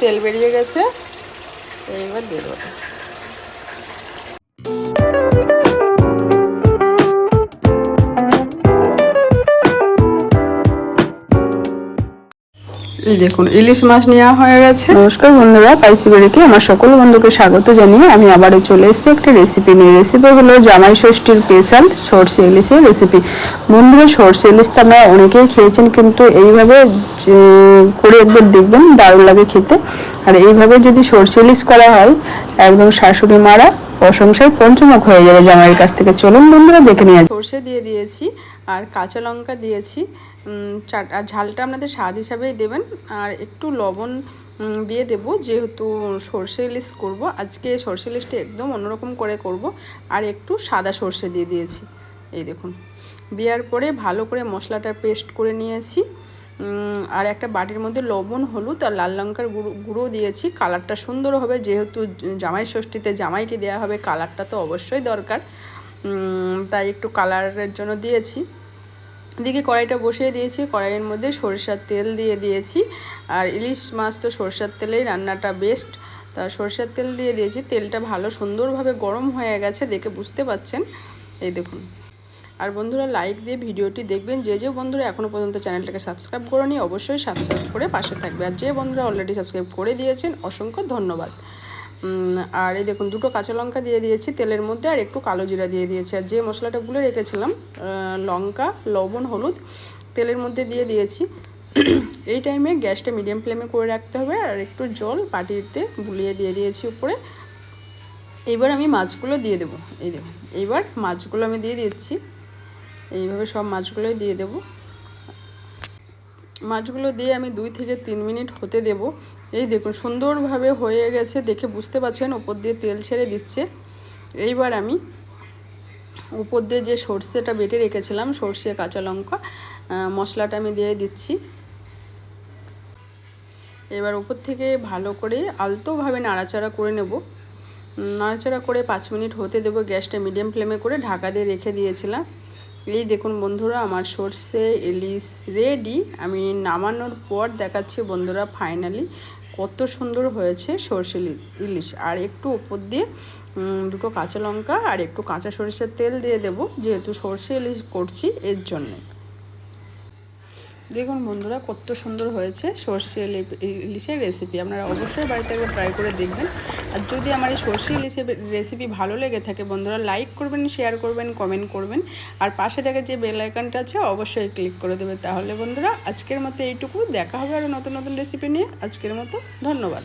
তেল বেরিয়ে গেছে। এইবার দিয়ে দেবো এই দেখুন, ইলিশ মাছ নেওয়া হয়ে গেছে। নমস্কার বন্ধুরা, পাইসি বাড়িতে আমার সকল বন্ধুকে স্বাগত জানিয়ে আমি আবারও চলে এসেছি একটা রেসিপি নিয়ে। রেসিপি হলো জামাই ষষ্ঠীর স্পেশাল সর্ষে ইলিশের রেসিপি বন্ধুরা, সর্ষে ইলিশ তো আমরা অনেকেই খেয়েছেন, কিন্তু এইভাবে করে একবার দেখবেন, দারুণ লাগে খেতে। আর এইভাবে যদি সর্ষে ইলিশ করা হয়, একদম শাশুড়ি মারা প্রশংসায় পঞ্চমুখ হয়ে যাবে জামাইয়ের কাছ থেকে। চলুন বন্ধুরা, দেখে নিয়ে সর্ষে দিয়ে দিয়েছি আর কাঁচা লঙ্কা দিয়েছি। আর ঝালটা আপনাদের স্বাদ হিসাবেই দেবেন। আর একটু লবণ দিয়ে দেব, যেহেতু সর্ষে ইলিশ করব। আজকে সর্ষে ইলিশটা একদম অন্যরকম করে করব। আর একটু সাদা সর্ষে দিয়ে দিয়েছি। এই দেখুন। দেওয়ার পরে ভালো করে মশলাটা পেস্ট করে নিয়েছি। আর একটা বাটির মধ্যে লবণ, হলুদ আর লাল লঙ্কার গুঁড়ো গুঁড়ো দিয়েছি। কালারটা সুন্দর হবে, যেহেতু জামাই ষষ্ঠীতে জামাইকে দেওয়া হবে, কালারটা তো অবশ্যই দরকার। তাই একটু কালারের জন্য দিয়েছি। এদিকে কড়াইটা বসিয়ে দিয়েছি, কড়াইয়ের মধ্যে সরিষার তেল দিয়ে দিয়েছি। আর ইলিশ মাছ তো সরষের তেলেই রান্নাটা বেস্ট তা সরষের তেল দিয়ে দিয়েছি, তেলটা ভালো সুন্দরভাবে গরম হয়ে গেছে, দেখে বুঝতে পাচ্ছেন। এই দেখুন। আর বন্ধুরা লাইক দিয়ে ভিডিওটি দেখবেন। যে যে বন্ধুরা এখনও পর্যন্ত চ্যানেলটাকে সাবস্ক্রাইব করেনি, অবশ্যই সাবস্ক্রাইব করে পাশে থাকবে। আর যে বন্ধুরা অলরেডি সাবস্ক্রাইব করে দিয়েছেন, অসংখ্য ধন্যবাদ। আর এই দেখুন, দুটো কাঁচা লঙ্কা দিয়ে দিয়েছি তেলের মধ্যে, আর একটু কালো জিরা দিয়ে দিয়েছি। আর যে মশলাটা গুলে রেখেছিলাম লঙ্কা, লবণ, হলুদ, তেলের মধ্যে দিয়ে দিয়েছি। এই টাইমে গ্যাসটা মিডিয়াম ফ্লেমে করে রাখতে হবে, আর একটু জল বাটিতে বুলিয়ে দিয়ে দিয়েছি উপরে। এবার আমি মাছগুলো দিয়ে দেবো। এই দেখুন এইবার মাছগুলো আমি দিয়ে দিচ্ছি। এইভাবে সব মাছগুলোই দিয়ে দেবো। মাছগুলো দিয়ে আমি দুই থেকে তিন মিনিট হতে দেব। এই দেখুন, সুন্দরভাবে হয়ে গেছে দেখে বুঝতে পারছেন, ওপর দিয়ে তেল ছেড়ে দিচ্ছে। এইবার আমি উপর দিয়ে যে সর্ষেটা বেটে রেখেছিলাম, সর্ষে, কাঁচা লঙ্কা মশলাটা আমি দিয়ে দিচ্ছি। এবার উপর থেকে ভালো করে আলতোভাবে নাড়াচাড়া করে নেব। নাড়াচাড়া করে পাঁচ মিনিট হতে দেবো গ্যাসটা মিডিয়াম ফ্লেমে করে ঢাকা দিয়ে রেখে দিয়েছিলাম। এই দেখুন বন্ধুরা, আমার সর্ষে ইলিশ রেডি আমি নামানোর পর দেখাচ্ছি বন্ধুরা ফাইনালি কত সুন্দর হয়েছে সর্ষে ইলিশ। আর একটু উপর দিয়ে দুটো কাঁচা লঙ্কা আর একটু কাঁচা সরিষার তেল দিয়ে দেবো, যেহেতু সর্ষে ইলিশ করছি এর জন্যে। দেখুন বন্ধুরা, কত সুন্দর হয়েছে সর্ষে ইলিশের রেসিপি আপনারা অবশ্যই বাড়িতে একবার ট্রাই করে দেখবেন। আর যদি আমার এই সর্ষে ইলিশের রেসিপি ভালো লেগে থাকে, বন্ধুরা লাইক করবেন শেয়ার করবেন কমেন্ট করবেন, আর পাশে থাকা যে বেল আইকনটা আছে, অবশ্যই ক্লিক করে দেবে। তাহলে বন্ধুরা, আজকের মতো এইটুকু। দেখা হবে আরও নতুন নতুন রেসিপি নিয়ে। আজকের মতো ধন্যবাদ।